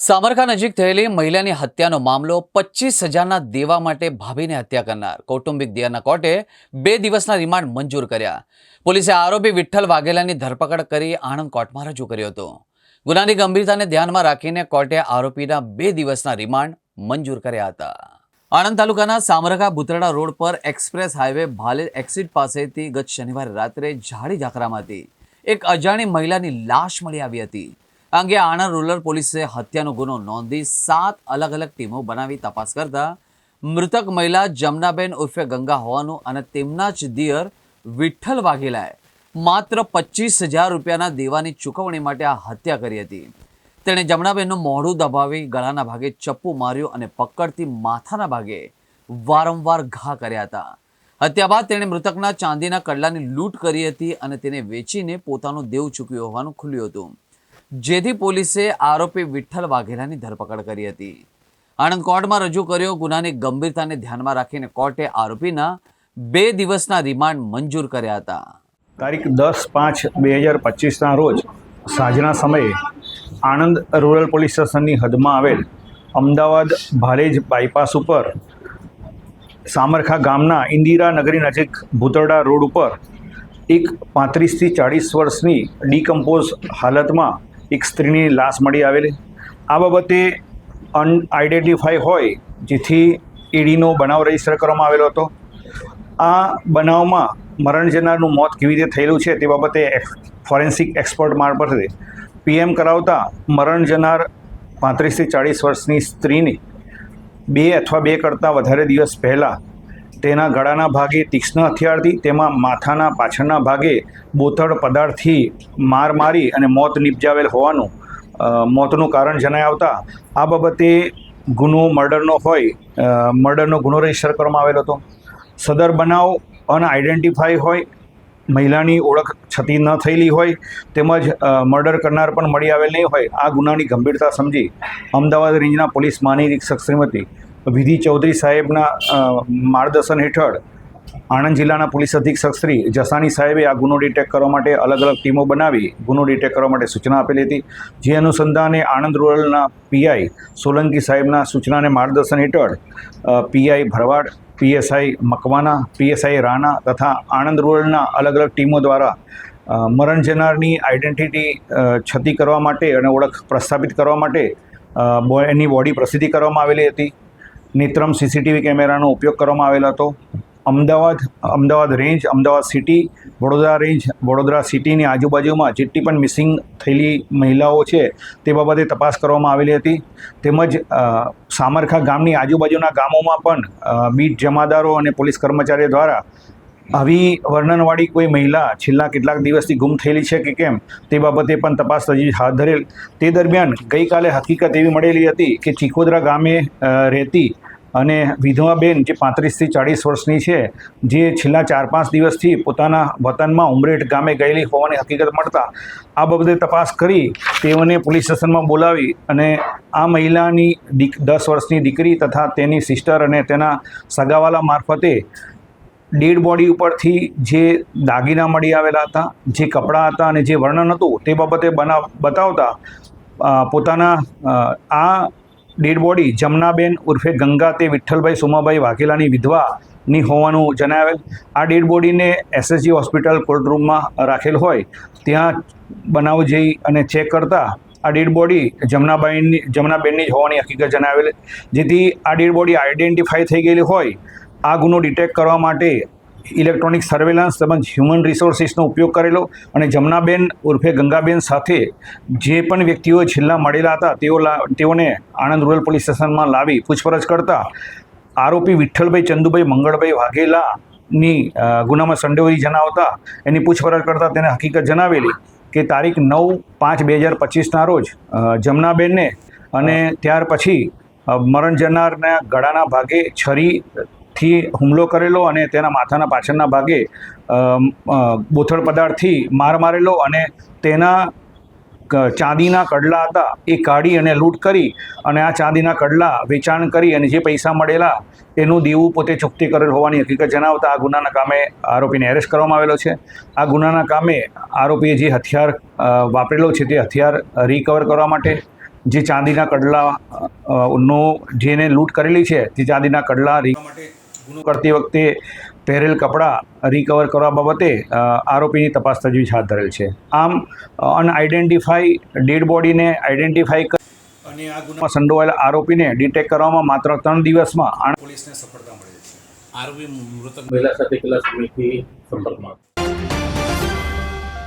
સામરખા નજીક થયેલી મહિલાની હત્યાનો મામલો પચીસ હજારના દેવા માટે ભાભીને હત્યા કરનાર. કૌટુંબિક દિયાના કોર્ટે બે દિવસના રિમાન્ડ મંજૂર કર્યા. પોલીસે આરોપી વિઠ્ઠલ વાઘેલાની ધરપકડ કરી આણંદ કોર્ટમાં રજૂ કર્યો હતો. ગુનાની ગંભીરતાને ધ્યાનમાં રાખીને કોર્ટે આરોપીના બે દિવસના રિમાન્ડ મંજૂર કર્યા હતા. આણંદ તાલુકાના સામરખા ભૂતરડા રોડ પર એક્સપ્રેસ હાઈવે ભાલે એક્સિટ પાસેથી ગત શનિવારે રાત્રે ઝાડી ઝાકરામાંથી એક અજાણી મહિલાની લાશ મળી આવી હતી. આ અંગે આણંદ રૂરલ પોલીસે હત્યાનો ગુનો નોંધી સાત અલગ અલગ ટીમો બનાવી તપાસ કરતા મૃતક મહિલા જમનાબેન ઉર્ફે ગંગા હોવાનું અને તેમના જ દિયર વિઠ્ઠલ વાઘેલાએ માત્ર પચીસ હજાર રૂપિયાના દેવાની ચૂકવણી માટે આ હત્યા કરી હતી. તેણે જમનાબેનનું મોઢું દબાવી ગળાના ભાગે ચપ્પુ માર્યું અને પકડથી માથાના ભાગે વારંવાર ઘા કર્યા હતા. હત્યા બાદ તેણે મૃતકના ચાંદીના કડલાની લૂંટ કરી હતી અને તેને વેચીને પોતાનું દેવ ચૂક્યું હોવાનું ખુલ્યું હતું. જેથી પોલીસે આરોપી વિઠ્ઠલ વાઘેલાની ધરપકડ કરી હતી. આણંદ કોર્ટમાં રજૂ કર્યો ગુનાની ગંભીરતાને ધ્યાનમાં રાખીને કોર્ટે આરોપીના બે દિવસના રિમાન્ડ મંજૂર કર્યા હતા. તારીખ દસ પાંચ બે હજાર પચીસના રોજ સાંજના સમયે આણંદ રૂરલ પોલીસ સ્ટેશનની હદમાં આવેલ અમદાવાદ ભાલેજ બાયપાસ ઉપર સામરખા ગામના ઇન્દિરા નગરી નજીક ભૂતરડા રોડ ઉપર એક પાંત્રીસથી ચાળીસ વર્ષની ડીકમ્પોઝ હાલતમાં એક સ્ત્રીની લાશ મળી આવેલી. આ બાબતે અનઆઇડેન્ટિફાઈ હોય, જેથી ઈડીનો બનાવ રજિસ્ટર કરવામાં આવેલો હતો. આ બનાવમાં મરણ જનારનું મોત કેવી રીતે થયેલું છે તે બાબતે ફોરેન્સિક એક્સપર્ટ મારફતે પીએમ કરાવતા મરણ જનાર પાંત્રીસથી ચાળીસ વર્ષની સ્ત્રીની બે અથવા બે કરતાં વધારે દિવસ પહેલાં તેના ગળાના ભાગે તીક્ષ્ણ હથિયારથી, તેમાં માથાના પાછળના ભાગે બોથડ પદાર્થથી માર મારી અને મોત નિપજાવેલ હોવાનું મોતનું કારણ જણાઈ આવતા આ બાબતે ગુનો મર્ડરનો હોય મર્ડરનો ગુનો રજિસ્ટર કરવામાં આવેલો હતો. સદર બનાવ અનઆઇડેન્ટિફાઈ હોય, મહિલાની ઓળખ છતી ન થયેલી હોય, તેમજ મર્ડર કરનાર પણ મળી આવેલ નહીં હોય, આ ગુનાની ગંભીરતા સમજી અમદાવાદ રેન્જના પોલીસ મહાનિરીક્ષક શ્રીમતી વિધિ ચૌધરી સાહેબના માર્ગદર્શન હેઠળ આણંદ જિલ્લાના પોલીસ અધિક્ષક શ્રી જસાણી સાહેબે આ ગુનો ડિટેક્ટ કરવા માટે અલગ અલગ ટીમો બનાવી ગુનો ડિટેક્ટ કરવા માટે સૂચના આપેલી હતી. જે અનુસંધાને આણંદ રૂરલના પીઆઈ સોલંકી સાહેબના સૂચનાને માર્ગદર્શન હેઠળ PI Bharwad PSI Makwana PSI Rana તથા આણંદ રૂરલના અલગ અલગ ટીમો દ્વારા મરણ જનારની આઈડેન્ટિટી છતી કરવા માટે અને ઓળખ પ્રસ્થાપિત કરવા માટે એની બોડી પ્રસિદ્ધિ કરવામાં આવેલી હતી. નેત્રમ સીસીટીવી કેમેરાનો ઉપયોગ કરવામાં આવેલો હતો. Ahmedabad Ahmedabad range, Ahmedabad city, Vadodara range, Vadodara સિટીની આજુબાજુમાં જેટલી પણ મિસિંગ થયેલી મહિલાઓ છે, તે બાબતે તપાસ કરવામાં આવેલી હતી. તેમજ સામરખા ગામની આજુબાજુના ગામોમાં પણ બીટ જમાદારો અને પોલીસ કર્મચારીઓ દ્વારા આવી વર્ણનવાળી કોઈ મહિલા છેલ્લા કેટલાક દિવસથી ગુમ થયેલી છે કે કેમ, તે બાબતે પણ તપાસ તજવીજ હાથ ધરેલ. તે દરમિયાન ગઈકાલે હકીકત એવી મળેલી હતી કે ચીખોદરા ગામે રહેતી અને વિધવાબેન જે પાંત્રીસથી ચાળીસ વર્ષની છે, જે છેલ્લા ચાર પાંચ દિવસથી પોતાના વતનમાં ઉમરેઠ ગામે ગયેલી હોવાની હકીકત મળતા આ બાબતે તપાસ કરી તેઓને પોલીસ સ્ટેશનમાં બોલાવી અને આ મહિલાની દીક દસ વર્ષની દીકરી તથા તેની સિસ્ટર અને તેના સગાવાલા મારફતે ડેડ બોડી ઉપરથી જે દાગીના મળી આવેલા હતા, જે કપડાં હતા અને જે વર્ણન હતું તે બાબતે બનાવ બતાવતા પોતાના આ ડેડ બોડી જમનાબેન ઉર્ફે ગંગા તે વિઠ્ઠલભાઈ સોમાભાઈ વાઘેલાની વિધવાની હોવાનું જણાવેલ. આ ડેડ બોડીને એસએસજી હોસ્પિટલ કોર્ટરૂમમાં રાખેલ હોય, ત્યાં બનાવ જઈ અને ચેક કરતા આ ડેડ બોડી જમનાબાઈની, જમનાબેનની જ હોવાની હકીકત જણાવેલ. જેથી આ ડેડ બોડી આઈડેન્ટિફાઈ થઈ ગયેલી હોય આ ગુનો ડિટેક્ટ કરવા માટે ઇલેક્ટ્રોનિક સર્વેલન્સ તેમજ હ્યુમન રિસોર્સિસનો ઉપયોગ કરેલો અને જમનાબેન ઉર્ફે ગંગાબેન સાથે જે પણ વ્યક્તિઓ છેલ્લા મળેલા હતા, તેઓ તેઓને આણંદ રૂરલ પોલીસ સ્ટેશનમાં લાવી પૂછપરછ કરતા આરોપી વિઠ્ઠલભાઈ ચંદુભાઈ, મંગળભાઈ વાઘેલાની ગુનામાં સંડોવરી જણાવતા એની પૂછપરછ કરતાં તેને હકીકત જણાવેલી કે તારીખ નવ પાંચ બે હજાર પચીસના રોજ જમનાબેનને અને ત્યાર પછી મરણ જનારના ગળાના ભાગે છરીથી હુમલો કરેલો અને તેના માથાના પાછળના ભાગે બોથળ પદાર્થથી માર મારેલો અને તેના ચાંદીના કડલા હતા એ કાઢી અને લૂંટ કરી અને આ ચાંદીના કડલા વેચાણ કરી અને જે પૈસા મળેલા એનું દેવું પોતે ચૂકતી કરેલ હોવાની હકીકત જણાવતા આ ગુનાના કામે આરોપીને એરેસ્ટ કરવામાં આવેલો છે. આ ગુનાના કામે આરોપીએ જે હથિયાર વાપરેલો છે તે હથિયાર રિકવર કરવા માટે જે ચાંદીના કડલા નો જેને લૂંટ કરેલી છે તે ચાંદીના કડલા રી માટે ગુનો કરતી વખતે પહેરેલ કપડાં રિકવર કરવા બાબતે આરોપીની તપાસ તજવીજ હાથ ધરેલ છે. આમ અનઆઇડેન્ટિફાઈ ડેડ બોડીને આઇડેન્ટિફાઈ અને આ ગુનામાં સંડોવાયેલા આરોપીને ડિટેક્ટ કરવામાં માત્ર ત્રણ દિવસમાં આણંદ પોલીસને સફળતા મળી છે. આરોપી મૃતક મહિલા સાથે કેટલા સમયથી સંપર્કમાં